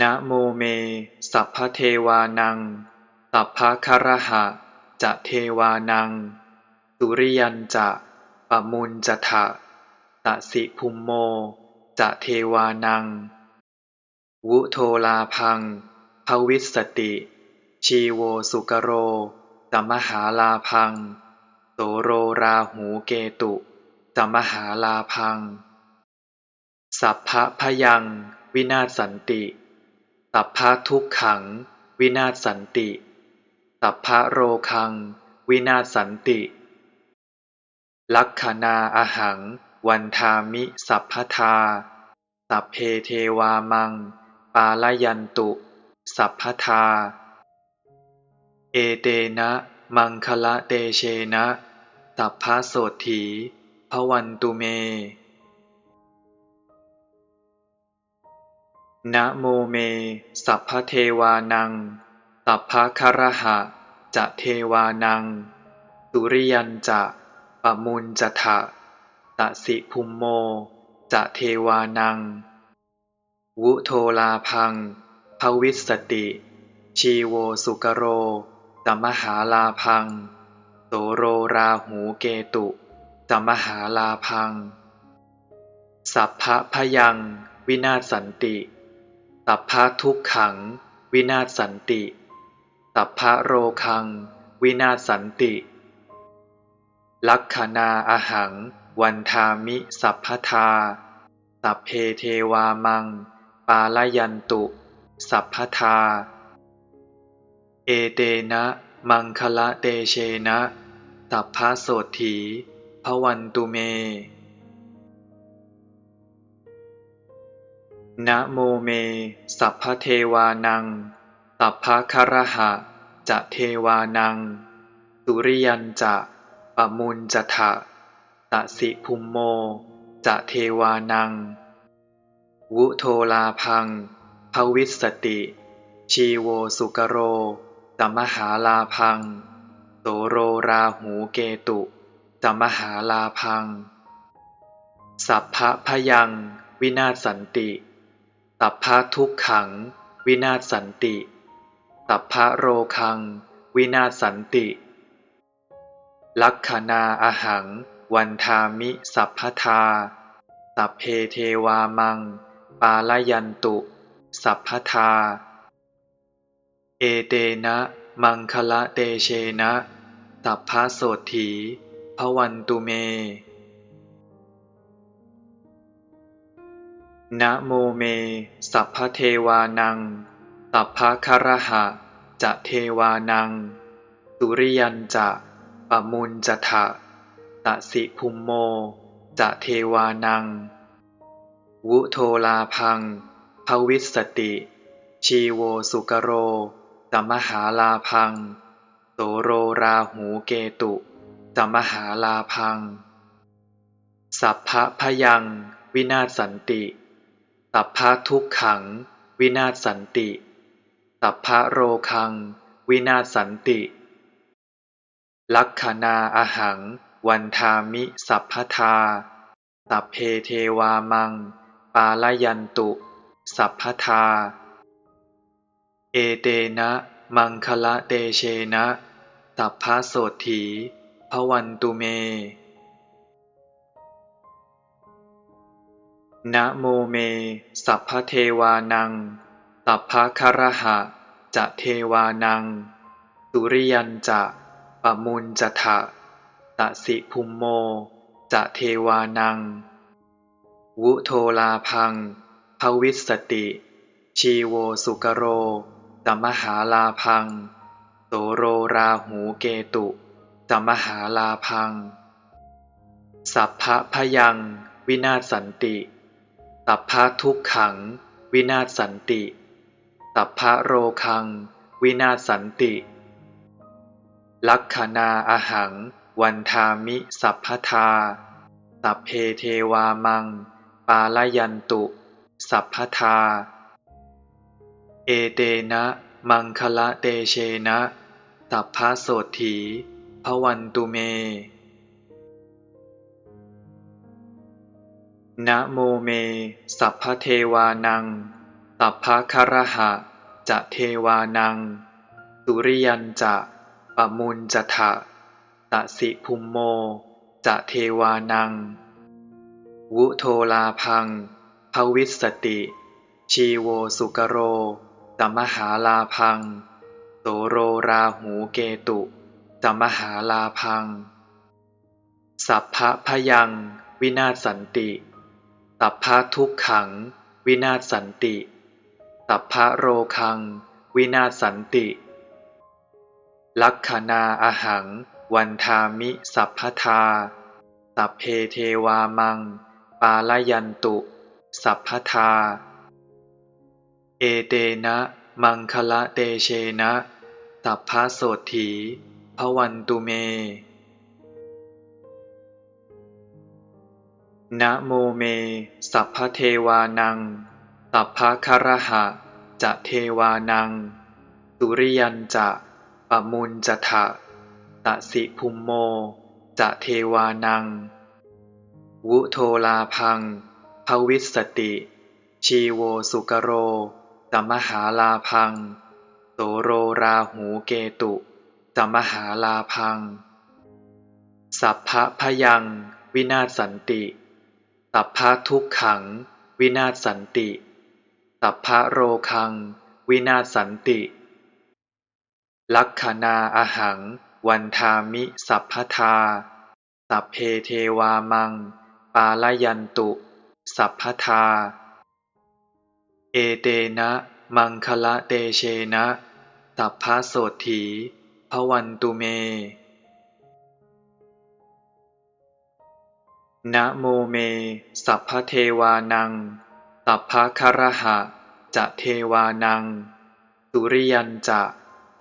นะโมเม สัพพะเทวานัง สัพพะคะระหะ จะเทวานัง สุริยันจะปะมุญจะทะตะสิภุมโม จะเทวานัง วุโทลาพัง ภวิสสติ ชีโวสุกโรตมหาลาพัง โสโรราหูเกตุตมหาลาพัง สัพพะพยัง วินาศสันติ สัพพะทุกขัง วินาศสันติสัพพะโรคัง วินาศสันติ ลักขณาอหัง วันทามิ สัพพทา สัพเพเทวามัง ปาลยันตุ สัพพทา เอเตนะ มังคละเตเชนะ สัพพะโสถีพวันตุเม นะโมเม สัพพเทวานัง สัพพะคารหะ จะเทวานัง สุริยันจะปะมุญจะทะตะสิภุมโม จะเทวานัง วุโทลาพัง ภวิสสติ ชีโวสุกโรตมหาลาพัง โสโรราหูเกตุตมหาลาพัง สัพพะพยัง วินาศสันติ ตัพพะทุกขัง วินาศสันติ ตัพพะโรคัง วินาศสันติ ลักขณาอาหัง วันทามิสัพพทา สัพเพเทวามัง ปาลยันตุ สัพพทา เอเตนะ มังคละเตเชนะสัพพะโสถีพวันตุเม นะโมเม สัพพเทวานัง สัพพคารหะ จะเทวานัง สุริยันจะปะมุญจะทะตะสิภุมโม จะเทวานัง วุโทลาพัง ภวิสสติ ชีโวสุกโรตมหาลาพัง โสโรราหูเกตุตมหาลาพัง สัพพะพยัง วินาศสันติ ตัพพะทุกขัง วินาศสันติ ตัพพะโรคัง วินาศสันติ ลักขณาอาหัง วันทามิสัพพทา สัพเพเทวามัง ปาลยันตุ สัพพทา เอเตนะ มังคละเตเชนะสัพพะโสถีพวันตุเม นะโมเม สัพพเทวานัง สัพพะคารหะ จะเทวานัง สุริยันจะปะมุญจะทะตะสิภุมโม จะเทวานัง วุโทลาพัง ภวิสสติ ชีโวสุกโรตมหาลาพัง โสโรราหูเกตุตมหาลาพัง สัพพะพยัง วินาศสันติ ตัพพะทุกขัง วินาศสันติ ตัพพะโรคัง วินาศสันติ ลักขณาอาหัง วันทามิสัพพทาสัพเพเทวามัง ปาลยันตุ สัพพทา เอเตนะ มังคละเตเชนะ สัพพะโสถีพวันตุเม นะโมเม สัพพเทวานัง สัพพะคารหะ จะเทวานัง สุริยันจะปะมุญจะทะตะสิภุมโม จะเทวานัง วุโทลาพังภวิสสติ ชีโวสุกโรตมหาลาพัง โสโรราหูเกตุตมหาลาพัง สัพพะพยัง วินาศสันติ ตัพพะทุกขัง วินาศสันติ ตัพพะโรคัง วินาศสันติ ลักขณาอาหัง วันทามิสัพพทา สัพเพเทวามัง ปาลยันตุ สัพพทา เอเตนะ มังคละเตเชนะสัพพะโสถีพวันตุเม นะโมเม สัพพเทวานัง สัพพะคารหะ จะเทวานัง สุริยันจะปะมุนจะทะตะสิภุมโม จะเทวานัง วุโทลาพัง ภวิสสติ ชีโวสุกโรตมหาลาพัง โสโรราหูเกตุตมหาลาพัง สัพพะพยัง วินาศสันติ สัพพะทุกขัง วินาศสันติสัพพะโรคัง วินาศสันติ ลักขณาอาหัง วันทามิสัพพทา สัพเพเทวามัง ปาลยันตุ สัพพทา เอเตนะ มังคละเตเชนะสัพพะโสถีพวันตุเม นะโมเม สัพพเทวานัง สัพพะคารหะ จะเทวานัง สุริยันจะปะมุนจะทะตะสิภุมโม จะเทวานัง วุโทลาพัง ภวิสติ ชีโวสุกโรตมหาลาพัง โสโรราหูเกตุตมหาลาพัง สัพพะพยัง วินาศสันติ สัพพะทุกขัง วินาศสันติสัพพะโรคัง วินาศสันติ ลักขณาอาหัง วันทามิ สัพพทา สัพเพเทวามัง ปาลยันตุ สัพพทา เอเตนะ มังคละเตเชนะ สัพพะโสถีพวันตุเม นะโมเม สัพพเทวานัง สัพพะคารหะ จะเทวานัง สุริยันจะ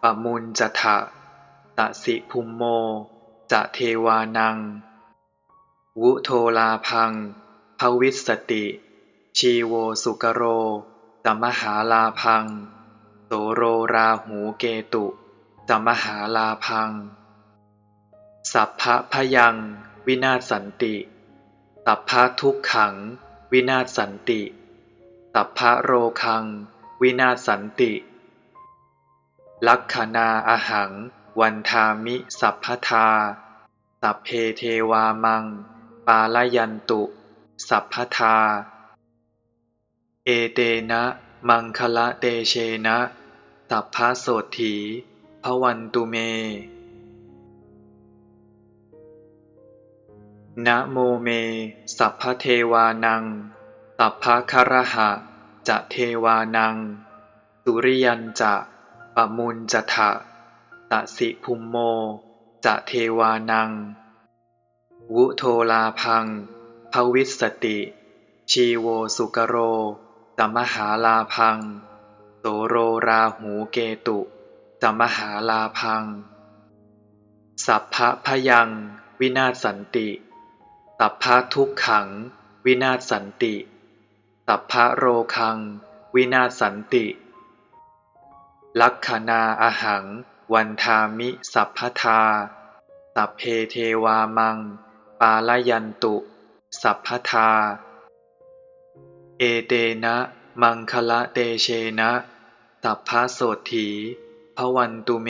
ปะมุนจะทะตะสิภุมโม จะเทวานัง วุโทลาพัง ภวิสสติ ชีโวสุกโรตมหาลาพัง โสโรราหูเกตุตมหาลาพัง สัพพะพยัง วินาศสันติ สัพพะทุกขัง วินาศสันติสัพพะโรคัง วินาศสันติ ลักขณาอาหัง วันทามิสัพพทา สัพเพเทวามัง ปาลยันตุ สัพพทา เอเตนะ มังคละเตเชนะ สัพพะโสถีพวันตุเม นะโมเม สัพพเทวานัง สัพพคารหะ จะเทวานัง สุริยันจะปะมุนจะทะตะสิภุมโม จะเทวานัง วุโทลาพัง ภวิสติ ชีโวสุกโรตมหาลาพัง โสโรราหูเกตุตมหาลาพัง สัพพะพยัง วินาศสันติ สัพพะทุกขัง วินาศสันติสัพพะโรคัง วินาศสันติ ลักขณาอาหัง วันทามิสัพพทา สัพเพเทวามัง ปาลยันตุ สัพพทา เอเตนะ มังคละเตเชนะสัพพะโสถีพวันตุเม